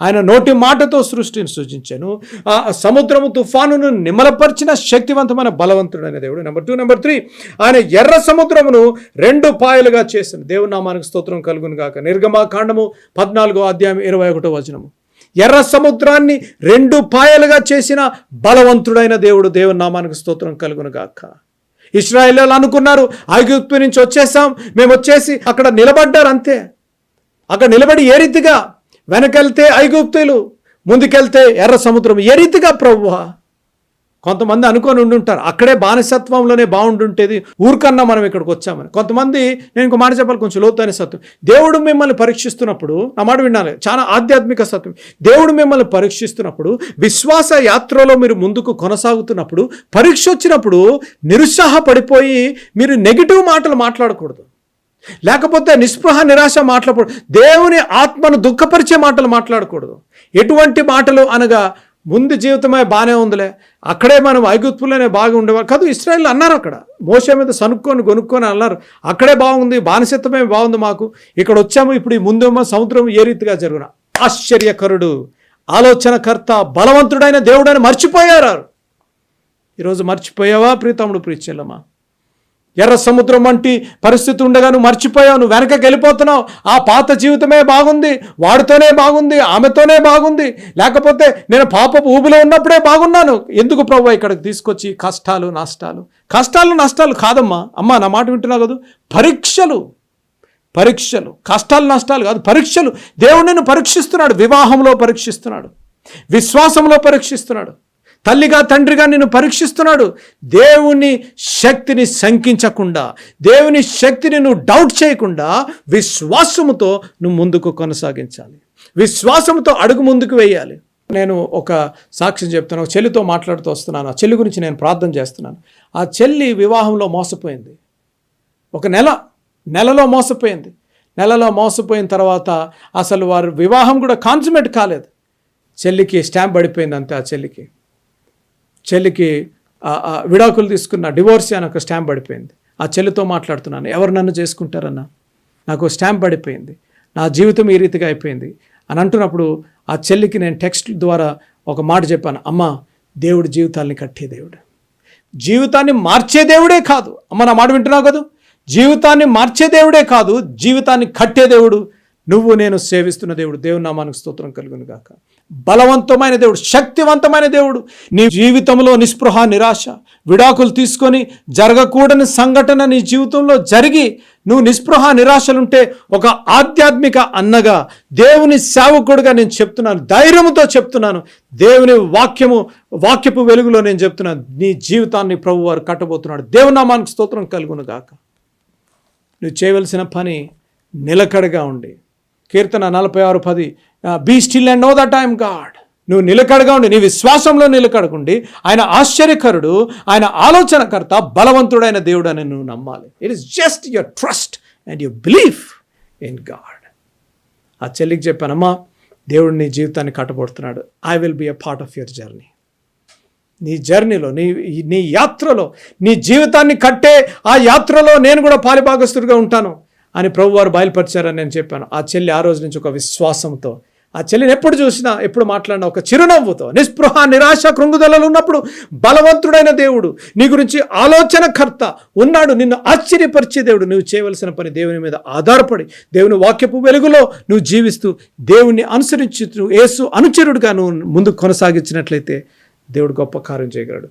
ఆయన నోటి మాటతో సృష్టిని సృజించాను. ఆ సముద్రము తుఫానును నిమలపరిచిన శక్తివంతమైన బలవంతుడైన దేవుడు. నెంబర్ టూ నెంబర్ త్రీ ఆయన ఎర్ర సముద్రమును రెండు పాయలుగా చేసిన దేవుడు నామానికి స్తోత్రం కలుగును గాక. నిర్గమాకాండము పద్నాలుగో అధ్యాయం ఇరవై ఒకటో వచనము. ఎర్ర సముద్రాన్ని రెండు పాయలుగా చేసిన బలవంతుడైన దేవుడు దేవుని నామానికి స్తోత్రం కలుగును గాక. ఇస్రాయేల్ అనుకున్నారు ఐగుప్తు నుంచి వచ్చేసాం మేము వచ్చేసి అక్కడ నిలబడ్డారు అంతే. అక్కడ నిలబడి ఏ రీతిగా వెనకెళ్తే ఐగుప్తులు ముందుకెళ్తే ఎర్ర సముద్రం. ఏ రీతిగా ప్రభువా? కొంతమంది అనుకొని ఉండుంటారు. అక్కడే బానిసత్వంలోనే బాగుండుంటేది ఊరికన్నా మనం ఇక్కడికి వచ్చామని. కొంతమంది నేను ఇంకో మాట చెప్పాలి కొంచెం లోతైన సత్యం. దేవుడు మిమ్మల్ని పరీక్షిస్తున్నప్పుడు నా మాట వినాలి చాలా ఆధ్యాత్మిక సత్యం. దేవుడు మిమ్మల్ని పరీక్షిస్తున్నప్పుడు విశ్వాస యాత్రలో మీరు ముందుకు కొనసాగుతున్నప్పుడు పరీక్ష వచ్చినప్పుడు నిరుత్సాహపడిపోయి మీరు నెగిటివ్ మాటలు మాట్లాడకూడదు. లేకపోతే నిస్పృహ నిరాశ మాట్లాడకూడదు దేవుని ఆత్మను దుఃఖపరిచే మాటలు మాట్లాడకూడదు. ఎటువంటి మాటలు అనగా ముందు జీవితమే బాగానే ఉందిలే అక్కడే మనం ఐగుప్తులోనే బాగా ఉండేవారు. కాదు ఇస్రాయల్ అన్నారు అక్కడ. మోస మీద సనుక్కొని కొనుక్కొని అన్నారు అక్కడే బాగుంది బానిసత్వమే బాగుంది మాకు ఇక్కడ వచ్చాము ఇప్పుడు ఈ ముందేమో సముద్రం ఏ రీతిగా జరుగున? ఆశ్చర్యకరుడు ఆలోచనకర్త బలవంతుడైన దేవుడని మర్చిపోయారు ఈరోజు మర్చిపోయావా ప్రీతముడు ప్రీచెల్లమ్మా ఎర్ర సముద్రం వంటి పరిస్థితి ఉండగా నువ్వు మర్చిపోయావు నువ్వు వెనకకి వెళ్ళిపోతున్నావు. ఆ పాత జీవితమే బాగుంది వాడితోనే బాగుంది ఆమెతోనే బాగుంది. లేకపోతే నేను పాపపు ఊబిలో ఉన్నప్పుడే బాగున్నాను. ఎందుకు ప్రభు ఇక్కడికి తీసుకొచ్చి కష్టాలు నష్టాలు? కష్టాలు నష్టాలు కాదమ్మా. అమ్మా నా మాట వింటున్నావు కదా? పరీక్షలు పరీక్షలు. కష్టాలు నష్టాలు కాదు పరీక్షలు. దేవుడు నిన్ను పరీక్షిస్తున్నాడు వివాహంలో పరీక్షిస్తున్నాడు విశ్వాసంలో పరీక్షిస్తున్నాడు. తల్లిగా తండ్రిగా నిన్ను పరీక్షిస్తున్నాడు. దేవుని శక్తిని శంకించకుండా దేవుని శక్తిని నువ్వు డౌట్ చేయకుండా విశ్వాసముతో నువ్వు ముందుకు కొనసాగించాలి. విశ్వాసంతో అడుగు ముందుకు వేయాలి. నేను ఒక సాక్ష్యం చెప్తాను ఒక చెల్లితో మాట్లాడుతూ వస్తున్నాను. ఆ చెల్లి గురించి నేను ప్రార్థన చేస్తున్నాను. ఆ చెల్లి వివాహంలో మోసపోయింది. ఒక నెల నెలలో మోసపోయింది. నెలలో మోసపోయిన తర్వాత అసలు వారు వివాహం కూడా కాన్సుమేట్ కాలేదు. చెల్లికి స్టాంప్ పడిపోయింది అంతే ఆ చెల్లికి. చెల్లికి విడాకులు తీసుకున్న డివోర్స్ అని ఒక స్టాంప్ పడిపోయింది. ఆ చెల్లితో మాట్లాడుతున్నాను. ఎవరు నన్ను చేసుకుంటారన్నా? నాకు స్టాంప్ పడిపోయింది. నా జీవితం ఈ రీతిగా అయిపోయింది. అని అంటున్నప్పుడు ఆ చెల్లికి నేను టెక్స్ట్ ద్వారా ఒక మాట చెప్పాను. అమ్మ దేవుడు జీవితాల్ని కట్టే దేవుడు. జీవితాన్ని మార్చే దేవుడే కాదు. అమ్మ నా మాట వింటున్నావు కదా? జీవితాన్ని మార్చే దేవుడే కాదు. జీవితాన్ని కట్టే దేవుడు. నువ్వు నేను సేవిస్తున్న దేవుడు. దేవుని నామానికి స్తోత్రం కలుగును గాక బలవంతమైన దేవుడు శక్తివంతమైన దేవుడు. నీ జీవితంలో నిస్పృహ నిరాశ విడాకులు తీసుకొని జరగకూడని సంఘటన నీ జీవితంలో జరిగి నువ్వు నిస్పృహ నిరాశలుంటే ఒక ఆధ్యాత్మిక అన్నగా దేవుని సేవకుడుగా నేను చెప్తున్నాను. ధైర్యముతో చెప్తున్నాను. దేవుని వాక్యము వాక్యపు వెలుగులో నేను చెప్తున్నాను. నీ జీవితాన్ని ప్రభు వారు కట్టబోతున్నాడు. దేవునామానికి స్తోత్రం కలుగును గాక. నువ్వు చేయవలసిన పని నిలకడగా ఉండి. కీర్తన నలభై ఆరు పది be still and know the time God నువ్వు నిలకడగా ఉండి నీ విశ్వాసంలో నిలకడకుండి ఆయన ఆశ్చర్యకరుడు ఆయన ఆలోచనకర్త బలవంతుడైన దేవుడు అని నువ్వు నమ్మాలి. It is just your trust and your belief in God ఆ చెల్లికి చెప్పానమ్మా దేవుడు నీ జీవితాన్ని కట్టబడుతున్నాడు. I will be a part of your journey నీ జర్నీలో నీ నీ యాత్రలో నీ జీవితాన్ని కట్టే ఆ యాత్రలో నేను కూడా పాలిభాగస్తుడిగా ఉంటాను అని ప్రభువారు బయలుపరిచారని నేను చెప్పాను. ఆ చెల్లి ఆ రోజు నుంచి ఒక విశ్వాసంతో ఆ చెల్లిని ఎప్పుడు చూసినా ఎప్పుడు మాట్లాడినా ఒక చిరునవ్వుతో నిస్పృహ నిరాశ కృంగుదలలు ఉన్నప్పుడు బలవంతుడైన దేవుడు నీ గురించి ఆలోచనకర్త ఉన్నాడు నిన్ను ఆశ్చర్యపరిచే దేవుడు నువ్వు చేయవలసిన పని దేవుని మీద ఆధారపడి దేవుని వాక్యపు వెలుగులో నువ్వు జీవిస్తూ దేవుణ్ణి అనుసరించి నువ్వు యేసు అనుచరుడుగా నువ్వు ముందుకు కొనసాగించినట్లయితే దేవుడు గొప్ప కార్యం చేయగలడు.